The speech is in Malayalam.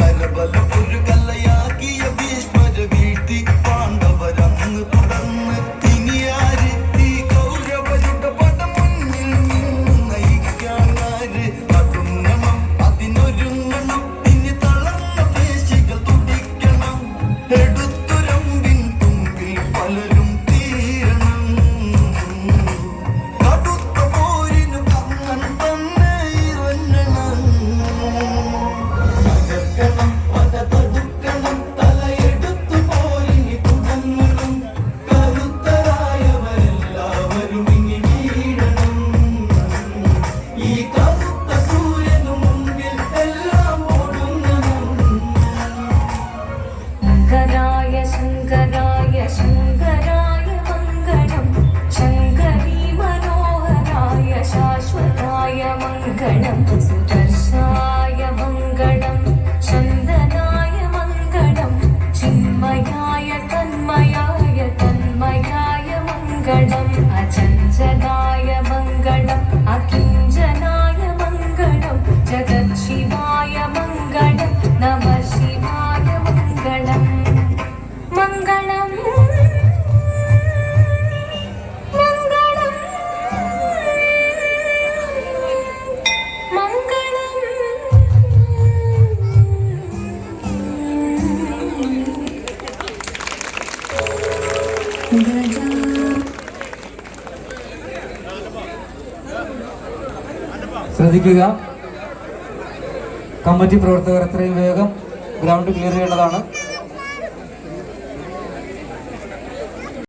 करबलपुर कलया की भीष्म पांडव रंग மங்களம் சுதர்ஷாய மங்களம் சந்தனாய மங்களம் சின்மயாய தன்மயாய தன்மயாய மங்களம். ശ്രദ്ധിക്കുക. കമ്മിറ്റി പ്രവർത്തകർ എത്രയും വേഗം ഗ്രൗണ്ട് ക്ലിയർ ചെയ്യേണ്ടതാണ്.